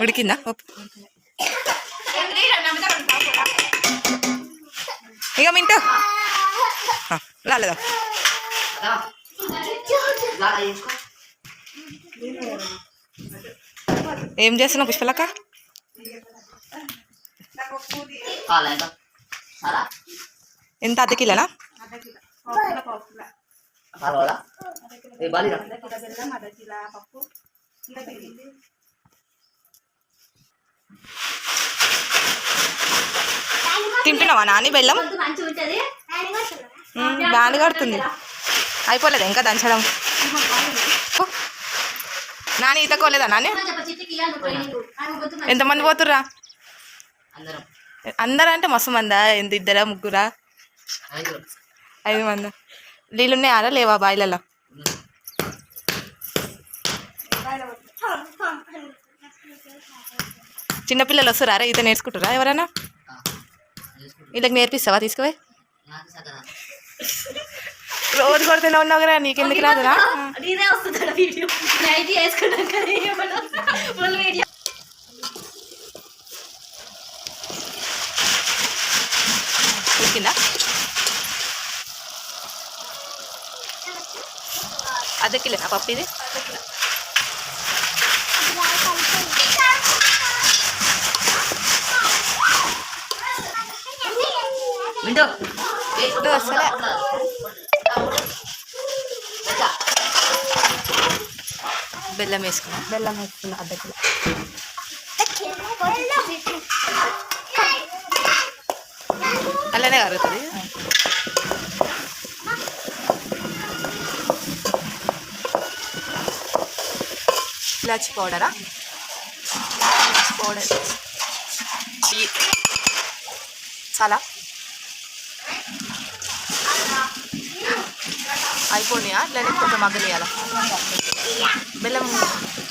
ఉడికిందా? ఇక మింటూ. రాలేదా ఏం చేస్తున్నావు పుష్పలక్క? ఎంత? అర్ధ కిలోనా? తింటున్నావా నాని బెల్లం? బాగానే కడుతుంది. అయిపోలేదా ఇంకా దంచడం. నాని ఈత కోలేదా నాని? ఎంతమంది పోతుర్రా? అందరం. అందరూ అంటే మస్తు మందా? ఎంత ఇద్దరా ముగ్గురా. ఐదు. మంది? నీళ్ళు ఉన్నాయా లేవా బాయిలలో? చిన్నపిల్లలు వస్తారా ఈత నేర్చుకుంటారా ఎవరైనా. వీళ్ళకి నేర్పిస్తావా? సగం రోజు కొడుతూనే ఉన్నావు కదా నీకెందుకు రాదురా ఉడికిందా అర్ధ కిలోనా పప్పు ఇది? వస్తలే బెల్లం వేసుకున్నా. బెల్లం వేసుకున్నా అర్ధ కిలో. అలానే కరుగుతుంది ఇలాచి పౌడరా? పౌడర్. చాలా అయిపోయినాయా? లేదా కొంచెం మగ్గనియాలా బెల్లం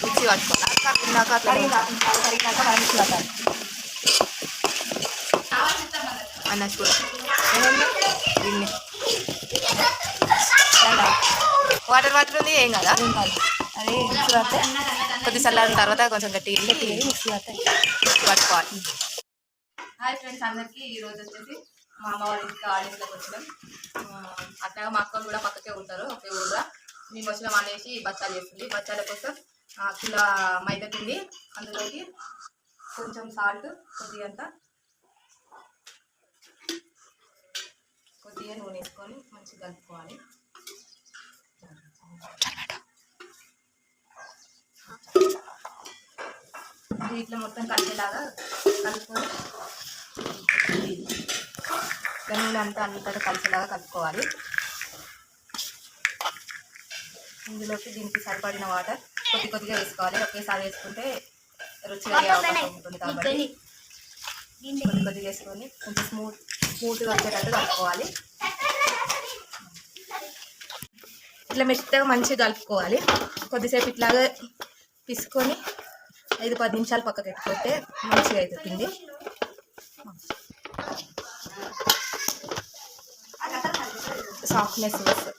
మిక్సీ పట్టుకోవాలా ఇందాక అట్లా అన్న చూడ. దీన్ని. వాటర్ వాటర్ ఉంది ఏం కదా? అదే మిక్సీ పడితే కొద్ది చల్లారిన తర్వాత కొంచెం గట్టిగా మిక్సీ పడితే మిక్సీ పట్టుకోవాలి. హాయ్ ఫ్రెండ్స్ అందరికీ ఈరోజు వచ్చేసి మా అమ్మ వాళ్ళ ఇంటికి ఆడింట్లోకి వచ్చినాం. అట్లాగే మా అక్కలు కూడా పక్కకే ఉంటారు ఒకే ఊళ్ళో మేము వచ్చినాం అనేసి బచ్చాలు చేస్తుంది. బచ్చాల కోసం ఆ, కిలో మైదా పిండి అందులోకి కొంచెం సాల్ట్ కొద్దిగంత కొద్దిగా నూనె వేసుకొని మంచిగా కలుపుకోవాలి. ఇట్లా మొత్తం కలిసేలాగా కలుపుకొని నూనె అంతా అంతటా కలిసేలాగా కలుపుకోవాలి. ఇందులోకి దీనికి సరిపడిన వాటర్ కొద్ది కొద్దిగా వేసుకోవాలి. ఒకేసారి వేసుకుంటే రుచిగా అవకాశం ఉంటుంది కాబట్టి కొద్ది కొద్దిగా వేసుకొని కొంచెం స్మూత్ స్మూత్గా వచ్చేటట్టు కలుపుకోవాలి. ఇట్లా మెత్తగా మంచిగా కలుపుకోవాలి. కొద్దిసేపు ఇట్లాగా పిసుకొని ఐదు పది నిమిషాలు పక్కకి పెట్టుకుంటే మంచిగా అవుతుంది సాఫ్ట్నెస్ వస్తుంది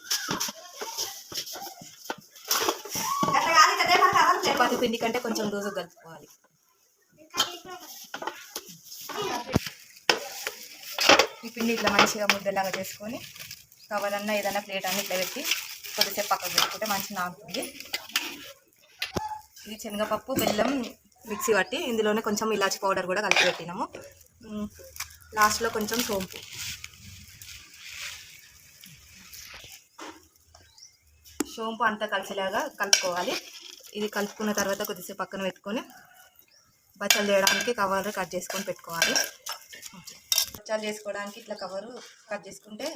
చపాతి పిండి కంటే కొంచెం రోజు కలుపుకోవాలి. ఈ పిండి ఇట్లా మంచిగా ముద్దలాగా చేసుకొని కవర్ అన్న ఏదైనా ప్లేట్ అన్న ఇట్లా పెట్టి కొద్దిసేపు పక్కకు పెట్టుకుంటే మంచిగా నాగుతుంది ఇది శనగపప్పు బెల్లం మిక్సీ పట్టి ఇందులోనే కొంచెం ఇలాచి పౌడర్ కూడా కలిపి పెట్టినాము. లాస్ట్లో కొంచెం సోంపు. సోంపు అంతా కలిసేలాగా కలుపుకోవాలి. ఇది కలుపుకున్న తర్వాత కొద్దిసేపు పక్కన పెట్టుకొని బచ్చలు చేయడానికి కవర్ కట్ చేసుకొని పెట్టుకోవాలి. బచ్చాలు చేసుకోవడానికి ఇట్లా కవరు కట్ చేసుకుంటే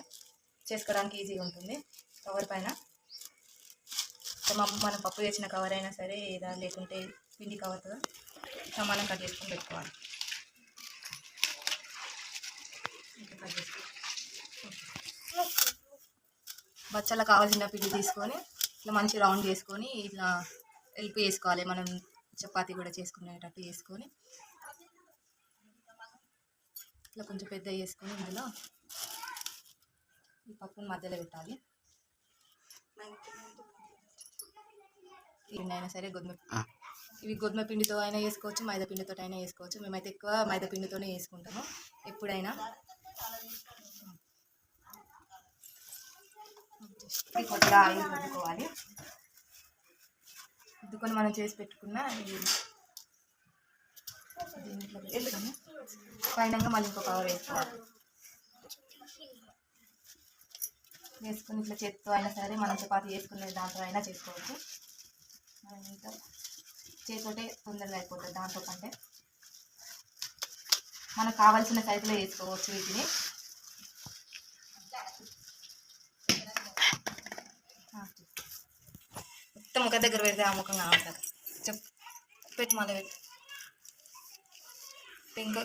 చేసుకోవడానికి ఈజీగా ఉంటుంది. కవర్ పైన మనం పప్పు చేసిన కవర్ అయినా సరే ఏదా లేకుంటే పిండి కవర్తో సమానం కట్ చేసుకొని పెట్టుకోవాలి. బచ్చలకు కావాల్సిన పిండి తీసుకొని ఇట్లా మంచి రౌండ్ చేసుకొని ఇట్లా ఎల్పు వేసుకోవాలి మనం చపాతీ కూడా చేసుకునేటట్టు చేసుకొని ఇట్లా కొంచెం పెద్ద వేసుకొని ఇందులో ఈ పప్పుని మధ్యలో పెట్టాలి. పిండి అయినా సరే గోధుమ. ఇవి గోధుమ పిండితో అయినా వేసుకోవచ్చు మైదా పిండితో అయినా వేసుకోవచ్చు మేమైతే ఎక్కువ మైదా పిండితోనే వేసుకుంటాము ఎప్పుడైనా ఇది కొద్దిగా ఆయిల్ రుద్దుకోవాలి. రుద్దుకొని మనం చేసి పెట్టుకున్న ఇది దీంట్లో పెట్టుకొని పైన మళ్ళీ ఇంకో కవర్ వేసుకోవాలి. వేసుకుని ఇట్లా చేతితో అయినా సరే మనం చపాతి వేసుకునే దాంట్లో అయినా చేసుకోవచ్చు. మనం ఇంకా చేతితోటే తొందరగా అయిపోతుంది దాంట్లో కంటే. మనకు కావాల్సిన సైజులో వేసుకోవచ్చు వీటిని ఆ, మొత్తం ముఖ దగ్గర పెడితే ఆ ముఖం ఉంటుంది చెప్ పెట్టి మళ్ళీ పెట్టు. పెంక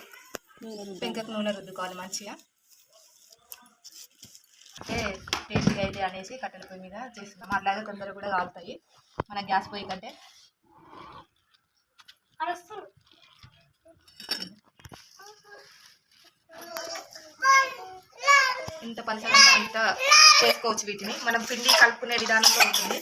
పెంకకు నూనె రుద్దుకోవాలి మంచిగా. అంటే టేస్ట్గా అయితే అనేసి కట్టెల పొయ్యి మీద చేస్తున్నాం అట్లాగే తొందరగా కూడా కాలుతాయి. మన గ్యాస్ పొయ్యి కంటే. ఇంత పంచ అంత చేసుకోవచ్చు వీటిని. మనం పిండి కలుపుకునే విధానంలో ఉంటుంది.